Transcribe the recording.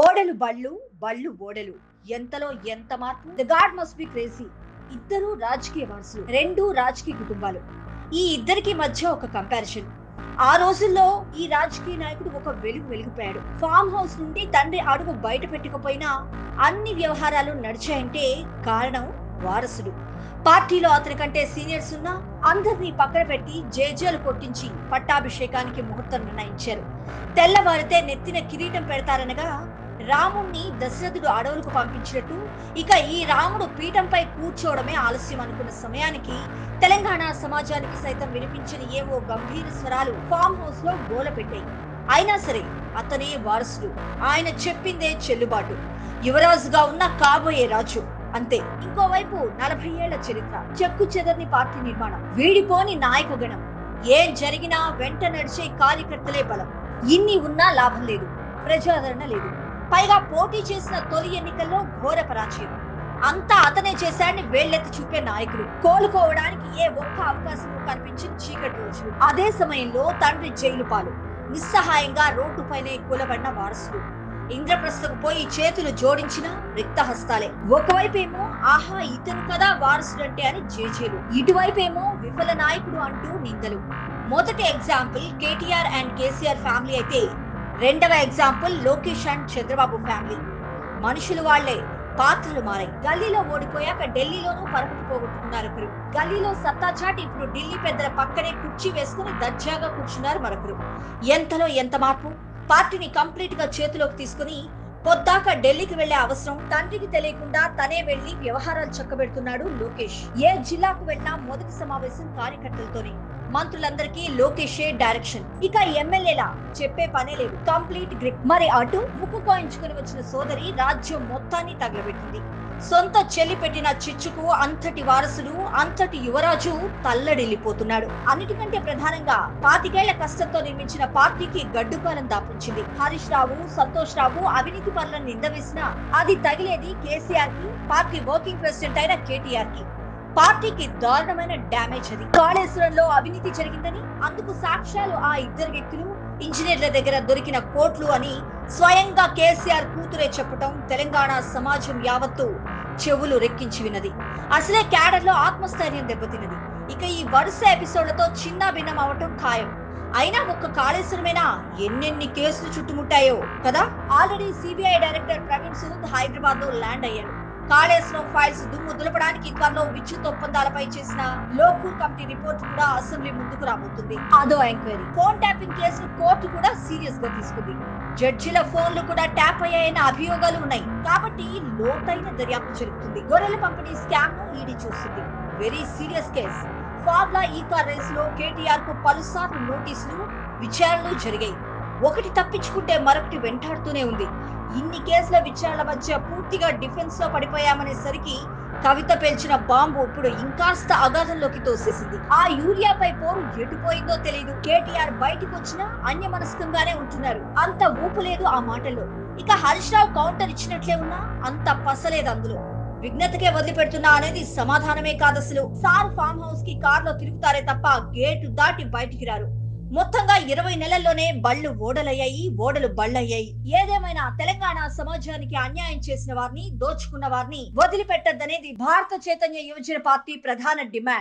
ఓడలు బళ్ళు బళ్ళు ఓడలు. ఎంతలో ఎంత మార్పు? The god must be crazy ఇద్దరు రాజకీయ వారసులు రెండు రాజకీయ కుటుంబాలు. ఈ ఇద్దరికి మధ్య ఒక కంపారిజన్ ఆ రోజుల్లో ఈ రాజకీయ నాయకుడు ఒక వెలుగు వెలిగిపోయాడు. ఫామ్ హౌస్ నుండి తండ్రి అడుగు బయట పెట్టకపోయినా అన్ని వ్యవహారాలు నడిచాయంటే కారణం వారసుడు. పార్టీలో అతని కంటే సీనియర్స్ ఉన్నా అందరినీ పక్కన పెట్టి జేజేలు కొట్టించి పట్టాభిషేకానికి ముహూర్తం నిర్ణయించారు. తెల్లవారితే నెత్తిన కిరీటం పెడతారనగా రాముణ్ణి దశరథుడు అడవులకు పంపించినట్టు. ఇక ఈ రాముడు పీఠంపై కూర్చోవడమే ఆలస్యం అనుకున్న సమయానికి తెలంగాణ సమాజానికి సైతం వినిపించిన ఏవో గంభీర స్వరాలు ఫామ్ హౌస్లో గోల పెట్టాయి. అయినా సరే అతనే వారసుడు. ఆయన చెప్పిందే చెల్లుబాటు. యువరాజుగా ఉన్న కాబోయే రాజు. అంతే. ఇంకోవైపు నలభై ఏళ్ళ చరిత్ర. చెక్కు చెదర్ని పార్టీ నిర్మాణం. వీడిపోని నాయక గణం. ఏం జరిగినా వెంట నడిచే కార్యకర్తలే బలం. ఇన్ని ఉన్నా లాభం లేదు. ప్రజాదరణ లేదు. పైగా పోటీ చేసిన తొలి ఎన్నికల్లో ఘోర పరాజయం. అంతా అతనే చేశాడని వేళ్ళెత్తి చూపే నాయకుడు కోలుకోవడానికి ఏ ఒక్క అవకాశం కనిపించిన చీకటి రోజులు. అదే సమయంలో తండ్రి జైలు పాలు. నిస్సహాయంగా రోడ్డుపైనే కూలబడిన వారసుడు ఇంద్రప్రస్థకు పోయి చేతులు జోడించిన రిక్తహస్తాలే. ఒకవైపేమో ఆహా ఇతను కదా వారసుడంటే అని జేజేలు. ఇటువైపేమో విఫల నాయకుడు అంటూ నిందలు. మొదటి example KTR and KCR family అయితే రెండవ example Lokesh and Chandrababu family. మనుషులు వాళ్ళే పాత్రలు మారాయి. గల్లీలో ఓడిపోయాక ఢిల్లీలోనూ పరపతి పోగొట్టుకున్నారు ఒకరు. గల్లీలో సత్తా చాటి ఇప్పుడు ఢిల్లీ పెద్దల పక్కనే కుర్చీ వేసుకుని దర్జాగా కూర్చున్నారు మరొకరు. ఎంతలో ఎంత మార్పు? పార్టీని కంప్లీట్గా చేతిలోకి తీసుకుని పొద్దాక ఢిల్లీకి వెళ్ళే అవసరం తండ్రికి తెలియకుండా తనే వెళ్ళి వ్యవహారాలు చక్కబెడుతున్నాడు లోకేష్. ఏ జిల్లాకు వెళ్ళినా మొదటి సమావేశం కార్యకర్తలతోనే. మంత్రులందరికీ లోకేషే డైరెక్షన్. ఇక ఎమ్మెల్యేలా చెప్పే పనే లేదు. Complete grip. మరి అటు ముక్కు కాయించుకుని వచ్చిన సోదరి రాజ్యం మొత్తాన్ని తగలబెట్టింది. సొంత చెల్లి పెట్టిన చిచ్చుకు అంతటి వారసుడు అంతటి యువరాజు తల్లడిల్లిపోతున్నాడు. అన్నిటికంటే ప్రధానంగా పాతికేళ్ళ కష్టంతో నిర్మించిన పార్టీకి గడ్డుకాలం దాపించింది హరీష్ రావు సంతోష్ రావు అవినీతి పనులను నిందవేసినా అది తగిలేది కేసీఆర్కి పార్టీ వర్కింగ్ ప్రెసిడెంట్ అయిన కేటీఆర్కి పార్టీకి దారుణమైన డ్యామేజ్ అది. కాళేశ్వరంలో అవినీతి జరిగిందని అందుకు సాక్ష్యాలు ఆ ఇద్దరు వ్యక్తులు ఇంజనీర్ల దగ్గర దొరికిన కోట్లు అని స్వయంగా కేసీఆర్ కూతురే చెప్పటం తెలంగాణ సమాజం యావత్తు చెవులు రెక్కించి విన్నది. అసలే క్యాడర్లో ఆత్మస్థైర్యం దెబ్బతిన్నది. ఇక ఈ వరుస ఎపిసోడ్లతో చిన్న భిన్నం అవటం ఖాయం. అయినా ఒక్క కాళేశ్వరమేనా? ఎన్నెన్ని కేసులు చుట్టుముట్టాయో కదా? Already CBI director Praveen Sood హైదరాబాద్లో ల్యాండ్ అయ్యారు కాళేశ్వరం ఫైల్స్ దుమ్ము దులపడానికి త్వరలో విద్యుత్ ఒప్పందాలపై చేసిన లోకూర్ కమిటీ రిపోర్ట్ కూడా అసెంబ్లీ ముందుకు రాబోతుంది. అదో enquiry. Phone tapping case court కూడా సీరియస్గా తీసుకుంది. జడ్జిల ఫోన్లు కూడా ట్యాప్ అయ్యాయన్న అభియోగాలు ఉన్నాయి. కాబట్టి లోతైన దర్యాప్తు జరుగుతుంది. గొర్రెల పంపిణీ స్కామ్ను ఈడీ చూస్తుంది very serious case. Formula E car రేస్లో కేటీఆర్కు పలుసార్లు నోటీసులు విచారణలు జరిగాయి. ఒకటి తప్పించుకుంటే మరొకటి వెంటాడుతూనే ఉంది. ఇన్ని కేసుల విచారణ మధ్య పూర్తిగా డిఫెన్స్లో పడిపోయామనేసరికి కవిత పేల్చిన బాంబు ఇప్పుడు ఇంకాస్త అగాధంలోకి తోసేసింది. ఆ యూరియాపై పోరు ఎటుపోయిందో తెలియదు కేటీఆర్ బయటికి వచ్చినా అన్యమనస్కంగానే ఉంటున్నారు. అంత ఊపు లేదు ఆ మాటల్లో. ఇక హరీష్ రావు కౌంటర్ ఇచ్చినట్లే ఉన్నా అంత పసలేదు అందులో. విఘ్నతకే వదిలిపెడుతున్నా అనేది సమాధానమే కాదసలు. సార్ ఫామ్ హౌస్కి కారులో తిరుగుతారే తప్ప గేటు దాటి బయటికి రారు. మొత్తంగా ఇరవై నెలల్లోనే బళ్ళు ఓడలయ్యాయి ఓడలు బళ్ళయ్యాయి. ఏదేమైనా తెలంగాణ సమాజానికి అన్యాయం చేసిన వారిని దోచుకున్న వారిని వదిలిపెట్టద్దనేది భారత చైతన్య యువజన పార్టీ ప్రధాన డిమాండ్.